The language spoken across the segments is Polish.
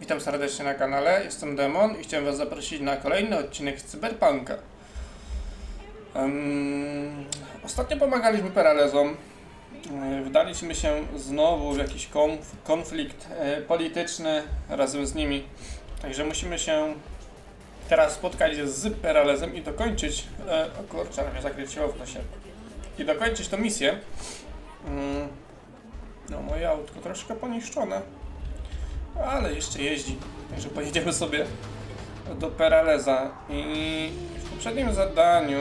Witam serdecznie na kanale, jestem Demon i chciałem Was zaprosić na kolejny odcinek z Cyberpunka. Em, ostatnio pomagaliśmy Peralezom. E, Wdaliśmy się znowu w jakiś konf konflikt e, polityczny razem z nimi. Także musimy się teraz spotkać z Peralezem i dokończyć... E, o kurczę, mnie zakręciło w nosie. I dokończyć tą misję. Mm, no moje autko troszkę poniszczone. Ale jeszcze jeździ. Także pojedziemy sobie do Peraleza. I w poprzednim zadaniu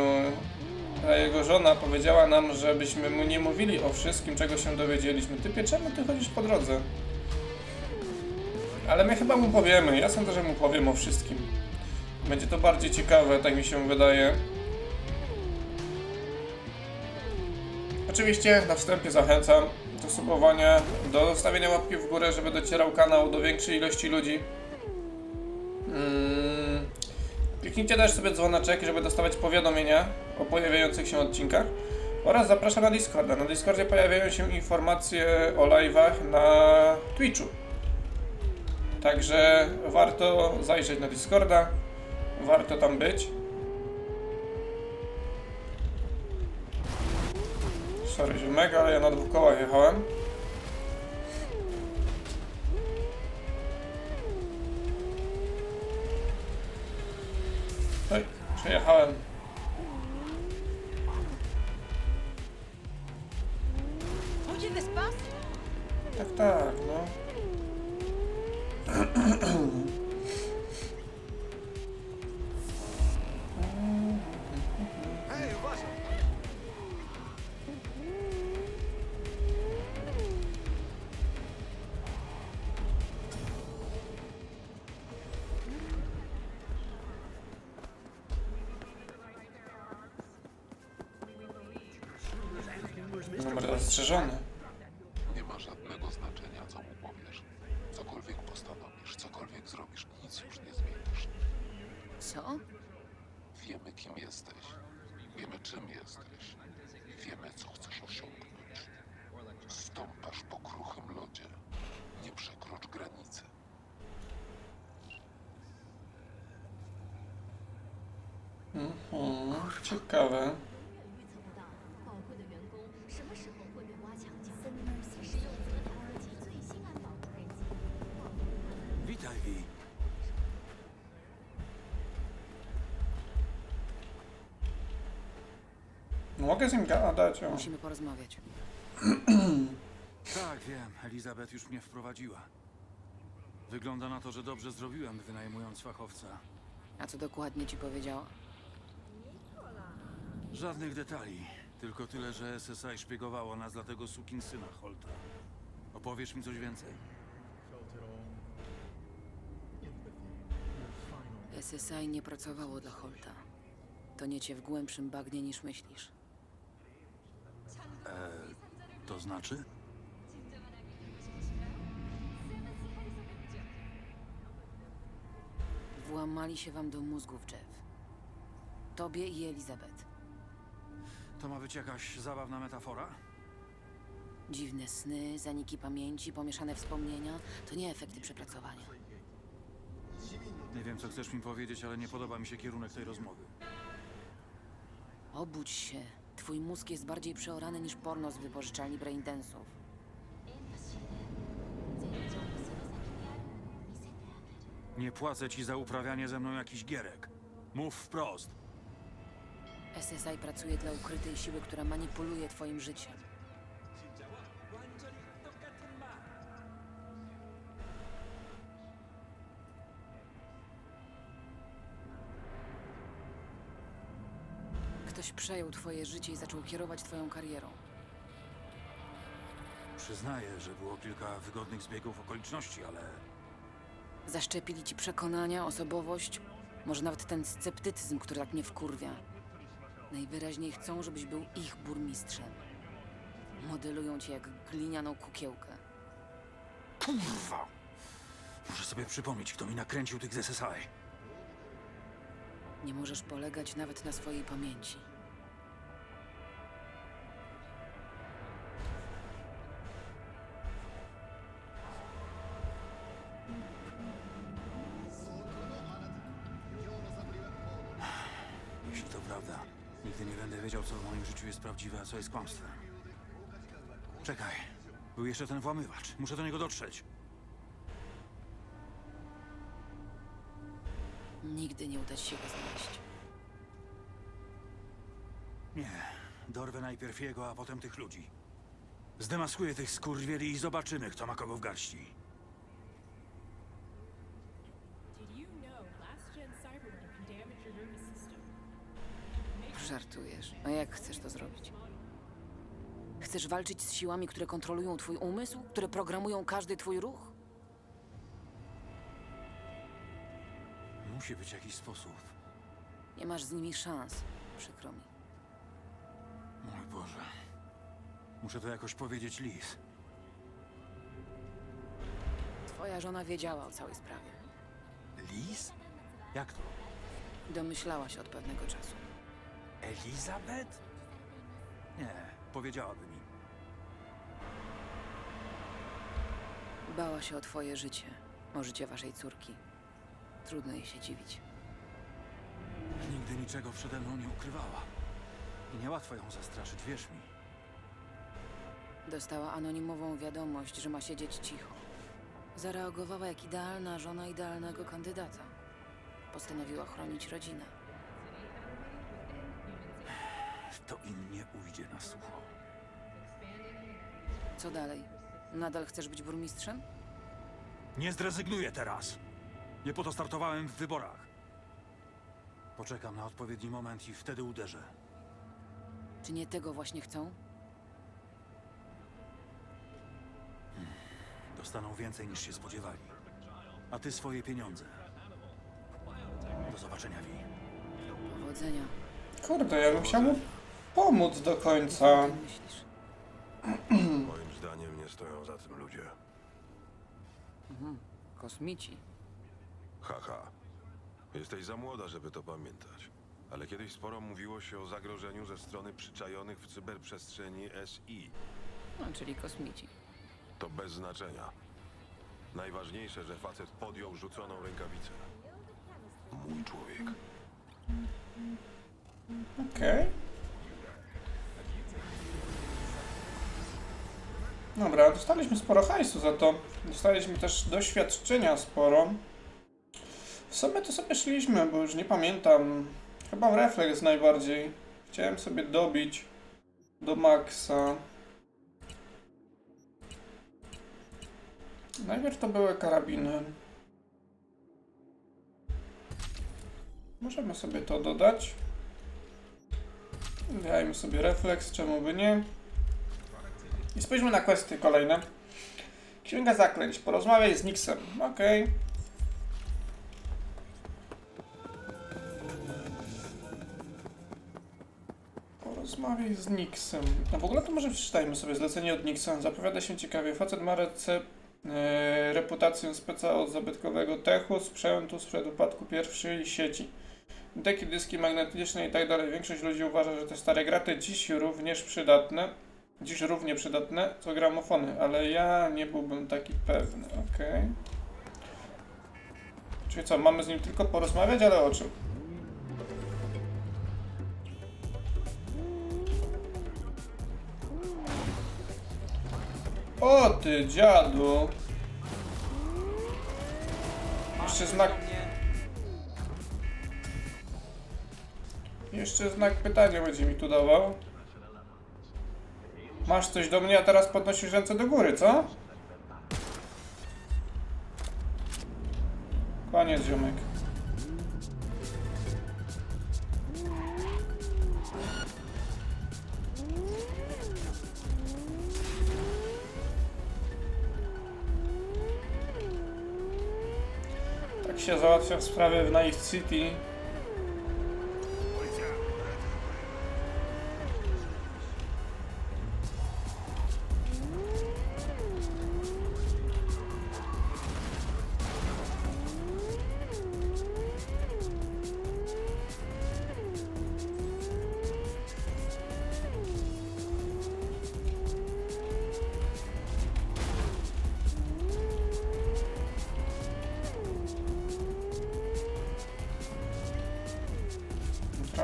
ta jego żona powiedziała nam, żebyśmy mu nie mówili o wszystkim, czego się dowiedzieliśmy. Ty czemu ty chodzisz po drodze? Ale my chyba mu powiemy. Ja sądzę, że mu powiem o wszystkim. Będzie to bardziej ciekawe, tak mi się wydaje. Oczywiście na wstępie zachęcam do subowania, do zostawienia łapki w górę, żeby docierał kanał do większej ilości ludzi. Mm. Kliknijcie też sobie dzwoneczek, żeby dostawać powiadomienia o pojawiających się odcinkach. Oraz zapraszam na Discorda. Na Discordzie pojawiają się informacje o live'ach na Twitchu. Także warto zajrzeć na Discorda. Warto tam być. Sorry, ziomek, ale ja na dwóch kołach jechałem. Numer Mogę z nim gadać o... Musimy porozmawiać. Tak, wiem. Elizabeth już mnie wprowadziła. Wygląda na to, że dobrze zrobiłem, wynajmując fachowca. A co dokładnie ci powiedziała? Żadnych detali. Tylko tyle, że SSI szpiegowało nas dla tego sukinsyna Holta. Opowiesz mi coś więcej? SSI nie pracowało dla Holta. To niecie w głębszym bagnie niż myślisz. To znaczy? Włamali się wam do mózgów, Jeff. Tobie i Elizabeth. To ma być jakaś zabawna metafora? Dziwne sny, zaniki pamięci, pomieszane wspomnienia to nie efekty przepracowania. Nie wiem, co chcesz mi powiedzieć, ale nie podoba mi się kierunek tej rozmowy. Obudź się. Twój mózg jest bardziej przeorany niż porno z wypożyczalni braindensów. Nie płacę ci za uprawianie ze mną jakichś gierek. Mów wprost. SSI pracuje dla ukrytej siły, która manipuluje twoim życiem. Przejął twoje życie i zaczął kierować twoją karierą. Przyznaję, że było kilka wygodnych zbiegów okoliczności, ale Zaszczepili ci przekonania, osobowość, może nawet ten sceptycyzm, który tak mnie wkurwia. Najwyraźniej chcą, żebyś był ich burmistrzem. Modelują cię jak glinianą kukiełkę. Kurwa! Muszę sobie przypomnieć, kto mi nakręcił tych z SSI. Nie możesz polegać nawet na swojej pamięci. Jest prawdziwe, a co jest kłamstwem. Czekaj. Był jeszcze ten włamywacz. Muszę do niego dotrzeć. Nigdy nie uda ci się go znaleźć. Nie. Dorwę najpierw jego, a potem tych ludzi. Zdemaskuję tych skurwieli i zobaczymy, kto ma kogo w garści. Żartujesz. A jak chcesz to zrobić? Chcesz walczyć z siłami, które kontrolują twój umysł? Które programują każdy twój ruch? Musi być jakiś sposób. Nie masz z nimi szans. Przykro mi. Mój Boże. Muszę to jakoś powiedzieć Liz. Twoja żona wiedziała o całej sprawie. Liz? Jak to? Domyślała się od pewnego czasu. Elizabeth? Nie, powiedziałaby mi. Bała się o twoje życie, o życie waszej córki. Trudno jej się dziwić. Nigdy niczego przede mną nie ukrywała. I niełatwo ją zastraszyć, wierz mi. Dostała anonimową wiadomość, że ma siedzieć cicho. Zareagowała jak idealna żona idealnego kandydata. Postanowiła chronić rodzinę. To im nie ujdzie na sucho. Co dalej? Nadal chcesz być burmistrzem? Nie zrezygnuję teraz. Nie po to startowałem w wyborach. Poczekam na odpowiedni moment i wtedy uderzę. Czy nie tego właśnie chcą? Dostaną więcej niż się spodziewali. A ty swoje pieniądze. Do zobaczenia, Vi. Powodzenia. Kurde, ja bym chciał mu pomóc do końca. Co ty myślisz? Moim zdaniem nie stoją za tym ludzie. Kosmici. Haha. Jesteś za młoda, żeby to pamiętać. Ale kiedyś sporo mówiło się o zagrożeniu ze strony przyczajonych w cyberprzestrzeni SI. No, czyli kosmici. To bez znaczenia. Najważniejsze, że facet podjął rzuconą rękawicę. Mój człowiek. Okej. Dobra, dostaliśmy sporo hajsu za to. Dostaliśmy też doświadczenia sporo. W sumie to sobie szliśmy, bo już nie pamiętam. Chyba w refleks najbardziej. Chciałem sobie dobić do maksa. Najpierw to były karabiny. Możemy sobie to dodać. Dajmy sobie refleks, czemu by nie. I spójrzmy na kwestie kolejne. Księga zaklęć. Porozmawiaj z Nixem. Okej. Porozmawiaj z Nixem. No w ogóle to może przeczytajmy sobie zlecenie od Nixa. Zapowiada się ciekawie. Facet ma rece, e, reputację speca od zabytkowego techu, sprzętu sprzed upadku pierwszej sieci. Deki, dyski magnetyczne i tak dalej. Większość ludzi uważa, że te stare graty dziś również przydatne. Dziś równie przydatne co gramofony, ale ja nie byłbym taki pewny. Okej. Czyli co, mamy z nim tylko porozmawiać, ale o czym? O ty dziadu! Jeszcze znak Jeszcze znak pytania będzie mi tu dawał. Masz coś do mnie, a teraz podnosisz ręce do góry, co? Koniec, ziomek. Tak się załatwia sprawy w Night City.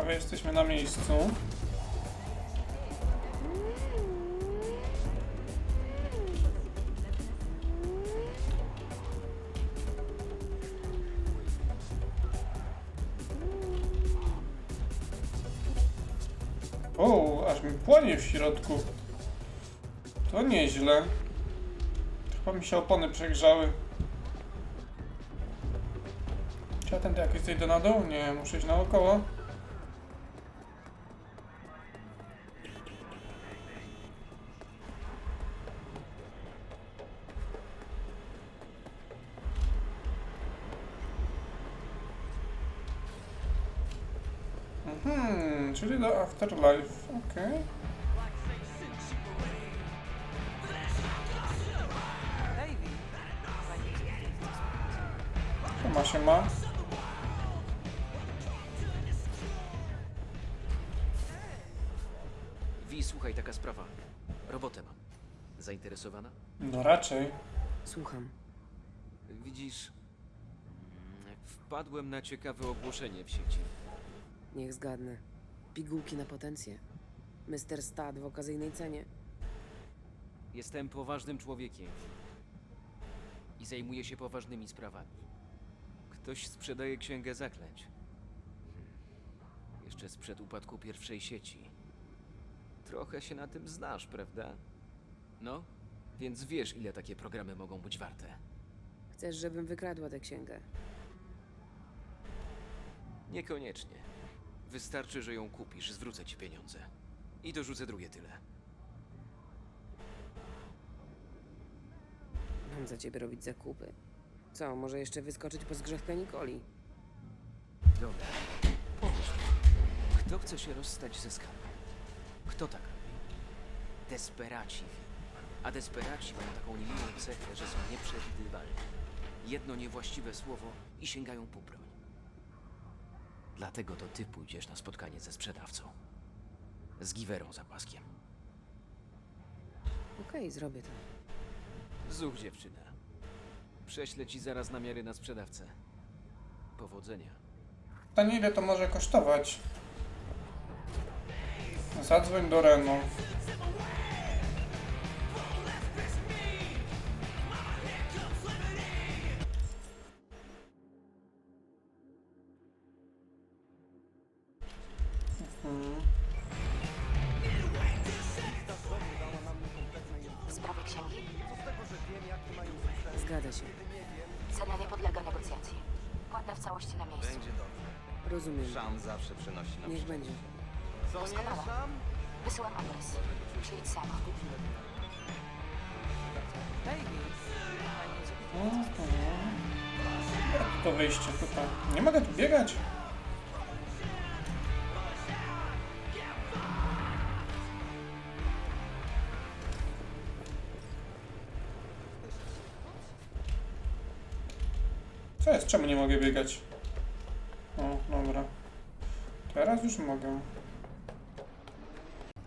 Prawie jesteśmy na miejscu. O, aż mi płonie w środku. To nieźle. Chyba mi się opony przegrzały. Czy ja tędy jakoś zejdę na dół? Nie, muszę iść naokoło. Mhm, czyli do Afterlife, okej. Siema, siema. Wi, słuchaj, taka sprawa. Robotę mam. Zainteresowana? No raczej. Słucham. Widzisz, mm, wpadłem na ciekawe ogłoszenie w sieci. Niech zgadnę. Pigułki na potencję. Mr. Stad w okazyjnej cenie. Jestem poważnym człowiekiem i zajmuję się poważnymi sprawami. Ktoś sprzedaje księgę zaklęć. Hmm. Jeszcze sprzed upadku pierwszej sieci. Trochę się na tym znasz, prawda? No, więc wiesz, ile takie programy mogą być warte. Chcesz, żebym wykradła tę księgę? Niekoniecznie. Wystarczy, że ją kupisz, zwrócę ci pieniądze. I dorzucę drugie tyle. Mam za ciebie robić zakupy. Co, może jeszcze wyskoczyć po zgrzewkę Nikoli? Dobra. Pomyśl. mi. Kto chce się rozstać ze skarbem? Kto tak robi? Desperaci. A desperaci mają taką niemiłą cechę, że są nieprzewidywalni. Jedno niewłaściwe słowo i sięgają po broń. Dlatego to ty pójdziesz na spotkanie ze sprzedawcą. Z giwerą za paskiem. Okej, zrobię to. Zuch dziewczyna. Prześlę ci zaraz namiary na sprzedawcę. Powodzenia. Pytanie ile to może kosztować? Zadzwoń do Reno. Co jest? Czemu nie mogę biegać? O, dobra. Teraz już mogę.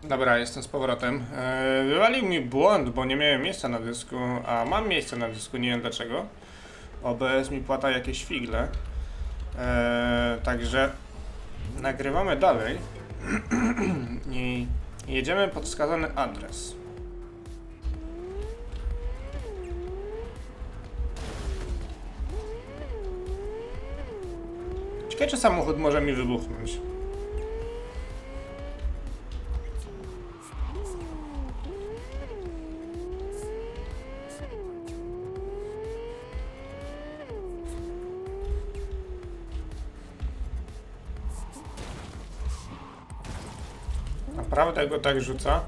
Dobra, jestem z powrotem. Eee, wywalił mi błąd, bo nie miałem miejsca na dysku, a mam miejsce na dysku, nie wiem dlaczego. OBS mi płata jakieś figle. Eee, także nagrywamy dalej i jedziemy pod wskazany adres. Czy samochód może mi wybuchnąć. Naprawdę go tak rzuca?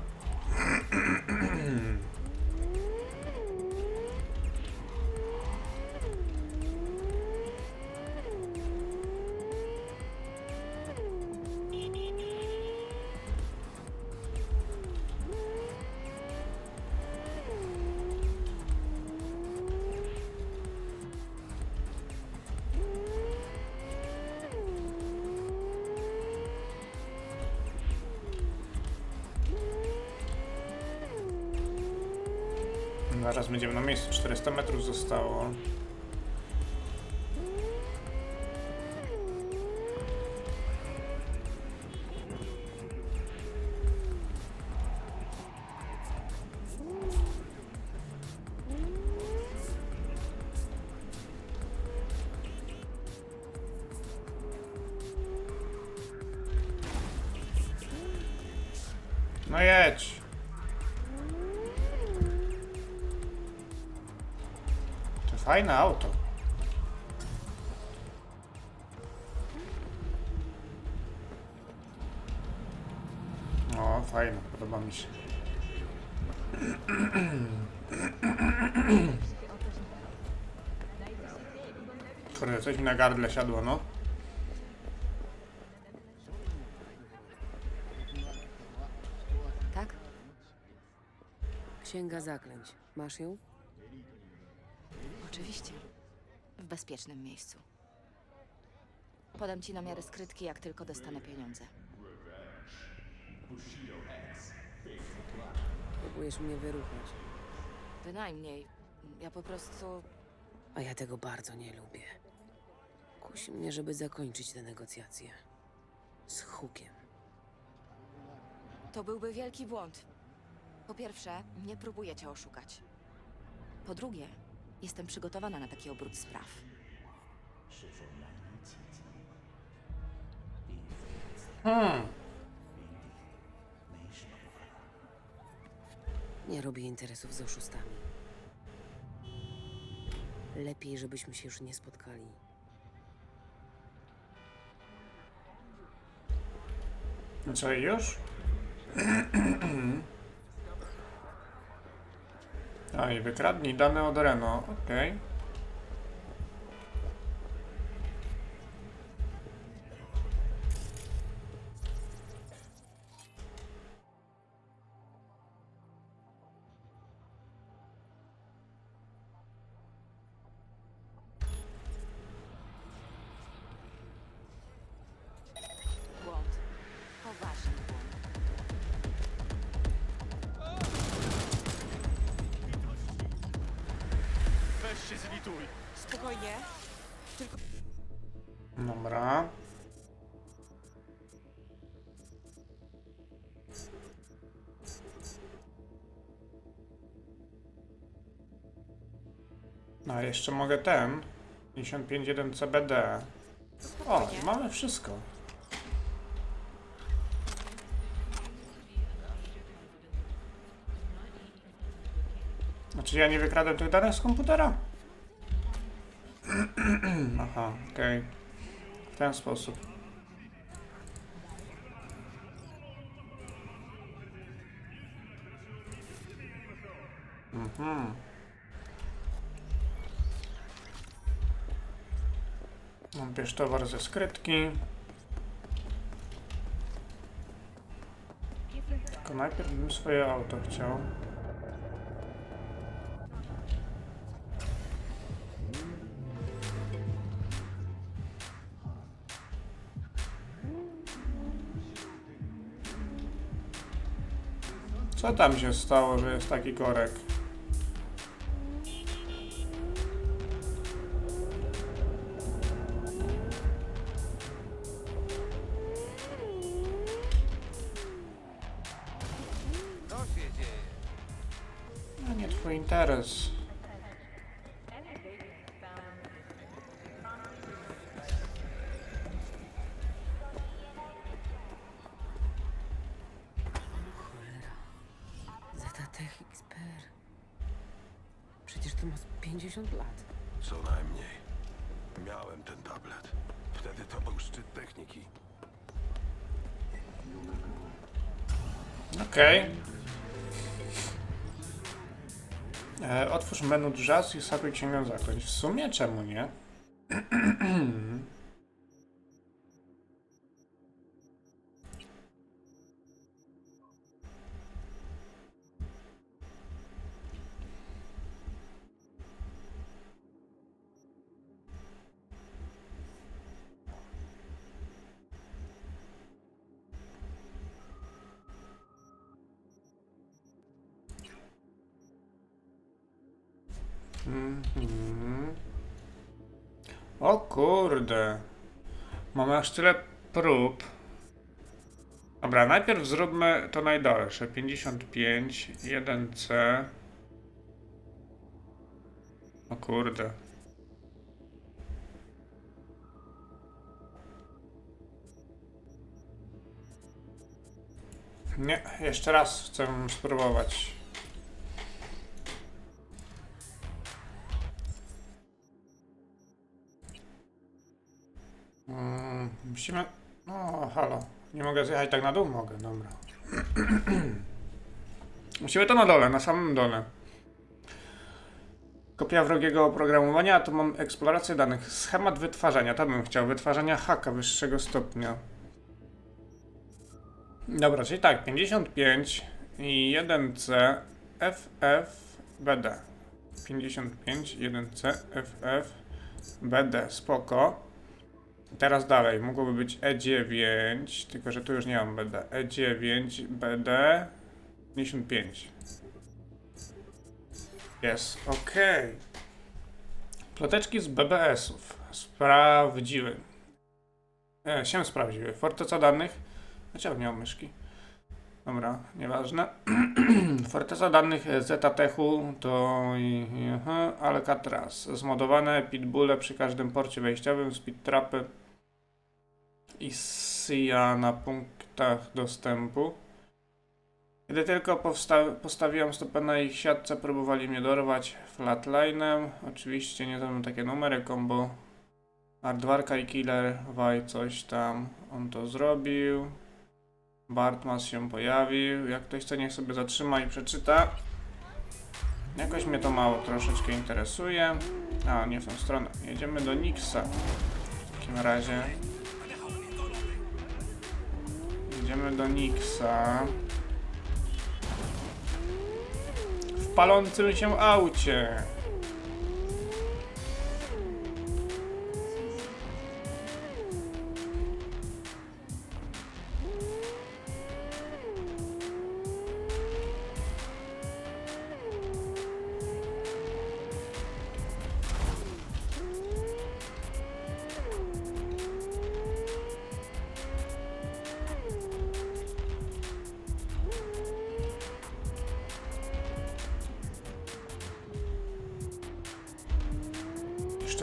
300 metrów zostało. No jedź. Fajne auto. O, fajne, podoba mi się. Kurde, coś mi na gardle siadło, no. Tak? Księga zaklęć. Masz ją? Oczywiście. W bezpiecznym miejscu. Podam ci namiary skrytki, jak tylko dostanę pieniądze. Próbujesz mnie wyruchać. Bynajmniej. Ja po prostu. A ja tego bardzo nie lubię. Kusi mnie, żeby zakończyć te negocjacje. Z hukiem. To byłby wielki błąd. Po pierwsze, nie próbuję cię oszukać. Po drugie, jestem przygotowana na taki obrót spraw. Hmm. Nie robię interesów z oszustami. Lepiej, żebyśmy się już nie spotkali. No co, już? A i wykradnij dane od Reno, okej. Błąd. Jeszcze mogę ten. 55.1 CBD. O, mamy wszystko. Znaczy ja nie wykradłem tych danych z komputera? Aha, okej. W ten sposób. Mhm. Bierz towar ze skrytki. Tylko najpierw bym swoje auto chciał. Co tam się stało, że jest taki korek? Twój interes. XPR. Przecież to ma z 50 lat. Co najmniej. Miałem ten tablet. Wtedy to był szczyt techniki. Okej. E, Menu jazz i sobie księgę zaklęć. W sumie czemu nie? Mhm. O kurde. Mamy aż tyle prób. Dobra, najpierw zróbmy to najdalsze. 55, 1C. O kurde. Nie, jeszcze raz chcę spróbować. Musimy... No, halo. Nie mogę zjechać tak na dół? Mogę, dobra. musimy to na dole, na samym dole. Kopia wrogiego oprogramowania, a tu mam eksplorację danych. Schemat wytwarzania, to bym chciał. Wytwarzania haka wyższego stopnia. Dobra, czyli tak, 55 i 1C FF BD. 55, 1C FF BD, spoko. Teraz dalej, mogłoby być E9, tylko że tu już nie mam BD. E9 BD 55. Jest, okej. Ploteczki z BBS-ów. Sprawdziły. E, się sprawdziły. Forteca danych. Dlaczego nie mam myszki? Dobra, nieważne. Forteza danych Zetatechu to i- i- aha, Alcatraz. Zmodowane pitbulle przy każdym porcie wejściowym, speed trapy i SIA na punktach dostępu. Kiedy tylko postawiłem stopę na ich siatce, próbowali mnie dorwać flatlinem. Oczywiście nie znam takie numery, combo Hardwarka i Killer, Waj coś tam. On to zrobił. Bartmas się pojawił. Jak ktoś chce, niech sobie zatrzyma i przeczyta. Jakoś mnie to mało troszeczkę interesuje. A, nie w tą stronę. Jedziemy do Nixa. W takim razie. Jedziemy do Nixa. W palącym się aucie.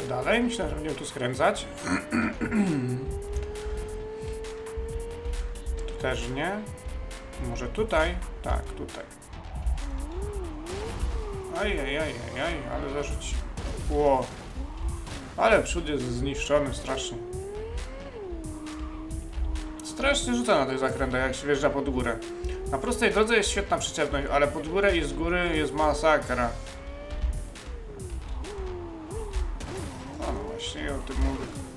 Jeszcze dalej? Myślę, że będziemy tu skręcać. tu też nie. Może tutaj? Tak, tutaj. Ajajajajaj, ale zarzuci. Ło. Ale przód jest zniszczony strasznie. Strasznie rzuca na tych zakrętach, jak się wjeżdża pod górę. Na prostej drodze jest świetna przyczepność, ale pod górę i z góry jest masakra. A no właśnie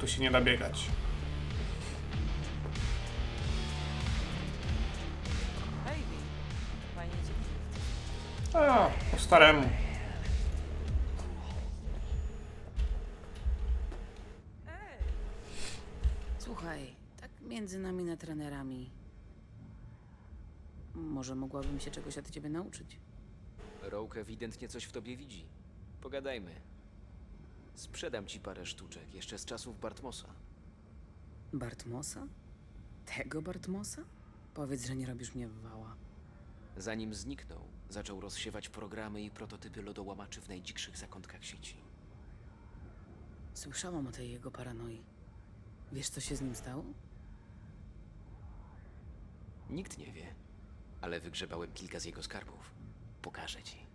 tu się nie da biegać. Hej, fajnie cię A, po staremu. Słuchaj, tak między nami na trenerami. Może mogłabym się czegoś od ciebie nauczyć. Rogue ewidentnie coś w tobie widzi. Pogadajmy. Sprzedam ci parę sztuczek, jeszcze z czasów Bartmosa. Bartmosa? Tego Bartmosa? Powiedz, że nie robisz mnie wała. Zanim zniknął, zaczął rozsiewać programy i prototypy lodołamaczy w najdzikszych zakątkach sieci. Słyszałam o tej jego paranoi. Wiesz, co się z nim stało? Nikt nie wie, ale wygrzebałem kilka z jego skarbów. Pokażę ci.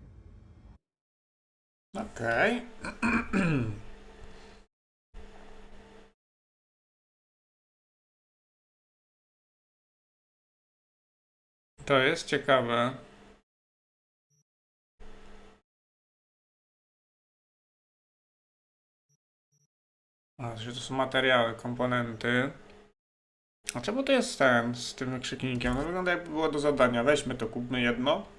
Okej. To jest ciekawe. A, to są materiały, komponenty. A czemu to jest ten z tym wykrzyknikiem? No wygląda jakby było do zadania. Weźmy to, kupmy jedno.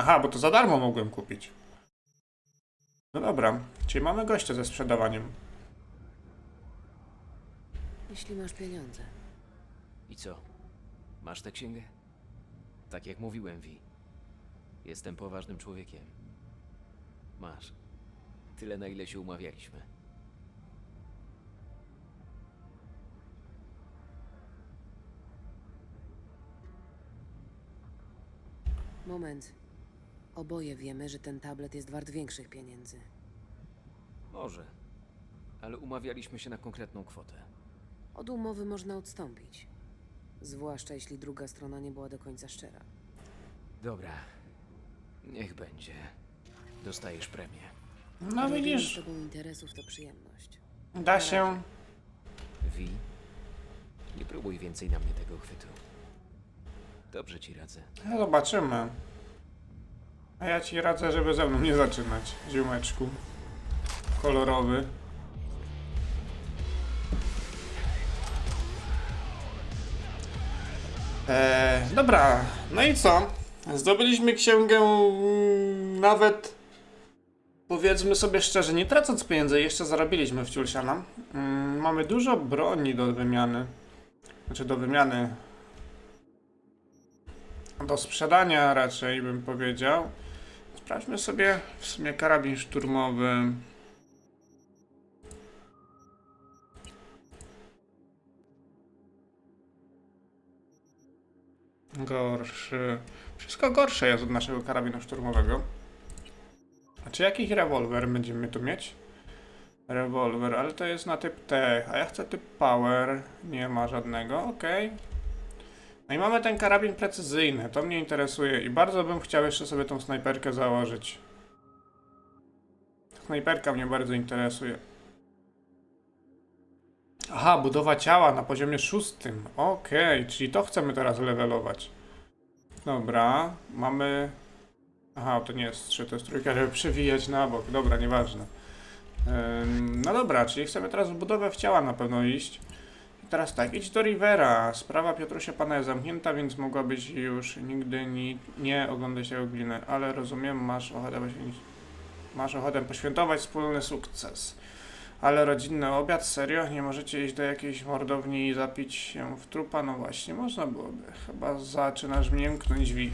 Aha, bo to za darmo mogłem kupić. No dobra, czyli mamy gościa ze sprzedawaniem. Jeśli masz pieniądze. I co? Masz tę księgę? Tak jak mówiłem, Vi. Jestem poważnym człowiekiem. Masz. Tyle, na ile się umawialiśmy. Moment. Oboje wiemy, że ten tablet jest wart większych pieniędzy. Może. Ale umawialiśmy się na konkretną kwotę. Od umowy można odstąpić. Zwłaszcza jeśli druga strona nie była do końca szczera. Dobra. Niech będzie. Dostajesz premię. No Robienie widzisz, z tobą interesów to przyjemność. da się. Vi, nie próbuj więcej na mnie tego chwytu. Dobrze ci radzę. No zobaczymy. A ja ci radzę, żeby ze mną nie zaczynać, ziomeczku. Kolorowy. Eee, dobra, no i co? Zdobyliśmy księgę nawet, powiedzmy sobie szczerze, nie tracąc pieniędzy, jeszcze zarobiliśmy w Ciulsiana. Mm, mamy dużo broni do wymiany. Znaczy do wymiany do sprzedania raczej bym powiedział. Sprawdźmy sobie w sumie karabin szturmowy. Gorszy. Wszystko gorsze jest od naszego karabinu szturmowego. A czy jakiś rewolwer będziemy tu mieć? Rewolwer, ale to jest na typ T, a ja chcę typ Power. Nie ma żadnego, okej. No i mamy ten karabin precyzyjny, to mnie interesuje i bardzo bym chciał jeszcze sobie tą snajperkę założyć. Snajperka mnie bardzo interesuje. Aha, budowa ciała na poziomie szóstym. Okej, czyli to chcemy teraz levelować. Dobra, mamy... Aha, to nie jest trzy, to jest trójka, żeby przewijać na bok. Dobra, nieważne. Ym, no dobra, czyli chcemy teraz w budowę w ciała na pewno iść. Teraz tak, idź do Rivera. Sprawa Piotrusia Pana jest zamknięta, więc mogłabyś już nigdy ni, nie oglądać tego gliny, ale rozumiem, masz ochotę, masz ochotę poświętować wspólny sukces. Ale rodzinny obiad? Serio? Nie możecie iść do jakiejś mordowni i zapić się w trupa? No właśnie, można byłoby. Chyba zaczynasz mięknąć wi.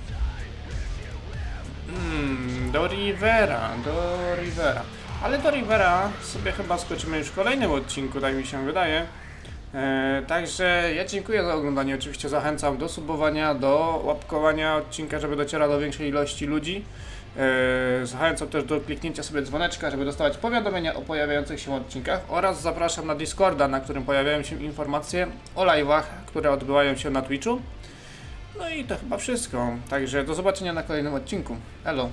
Hmm, do Rivera, do Rivera. Ale do Rivera sobie chyba skoczymy już w kolejnym odcinku, tak mi się wydaje. E, także ja dziękuję za oglądanie. Oczywiście zachęcam do subowania, do łapkowania odcinka, żeby docierał do większej ilości ludzi. E, zachęcam też do kliknięcia sobie dzwoneczka, żeby dostawać powiadomienia o pojawiających się odcinkach oraz zapraszam na Discorda, na którym pojawiają się informacje o live'ach, które odbywają się na Twitchu. No i to chyba wszystko. Także do zobaczenia na kolejnym odcinku. Elo.